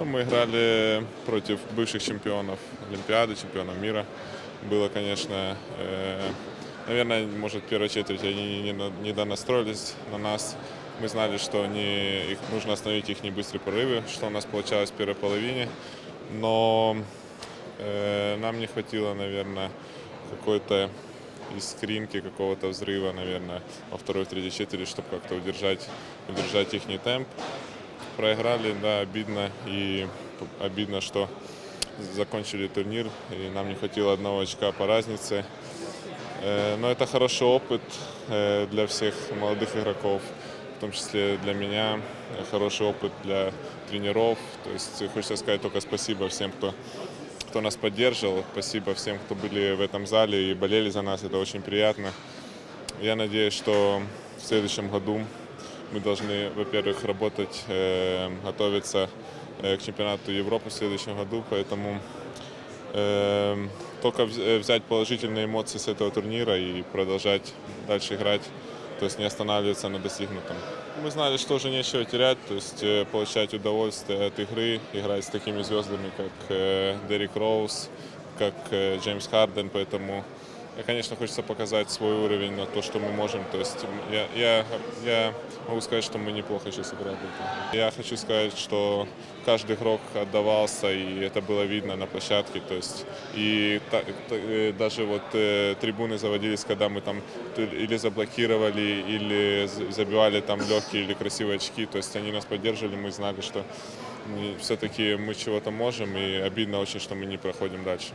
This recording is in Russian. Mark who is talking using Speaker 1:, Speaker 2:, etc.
Speaker 1: Ну, мы играли против бывших чемпионов Олимпиады, чемпионов мира. Было, конечно, э, наверное, может, в первой четверти они не, на- не донастроились на нас. Мы знали, что они, их, нужно остановить их небыстрые порывы, что у нас получалось в первой половине. Но э, нам не хватило, наверное, какой-то искринки, какого-то взрыва, наверное, во второй, третьей четверти, чтобы как-то удержать, удержать их темп проиграли, да, обидно. И обидно, что закончили турнир, и нам не хватило одного очка по разнице. Э, Но это хороший опыт э, для всех молодых игроков, в том числе для меня, э, хороший опыт для тренеров. То есть хочется сказать только спасибо всем, кто, кто нас поддерживал, спасибо всем, кто были в этом зале и болели за нас, это очень приятно. Я надеюсь, что в следующем году мы должны, во-первых, работать, э, готовиться э, к чемпионату Европы в следующем году, поэтому э, только вз- взять положительные эмоции с этого турнира и продолжать дальше играть, то есть не останавливаться на достигнутом. Мы знали, что уже нечего терять, то есть получать удовольствие от игры, играть с такими звездами, как Дерек Роуз, как Джеймс Харден, поэтому конечно, хочется показать свой уровень на то, что мы можем. То есть я, я, я могу сказать, что мы неплохо сейчас играли. Я хочу сказать, что каждый игрок отдавался, и это было видно на площадке. То есть и та- та- э, даже вот э, трибуны заводились, когда мы там или заблокировали, или забивали там легкие или красивые очки. То есть они нас поддерживали, мы знали, что все-таки мы чего-то можем, и обидно очень, что мы не проходим дальше.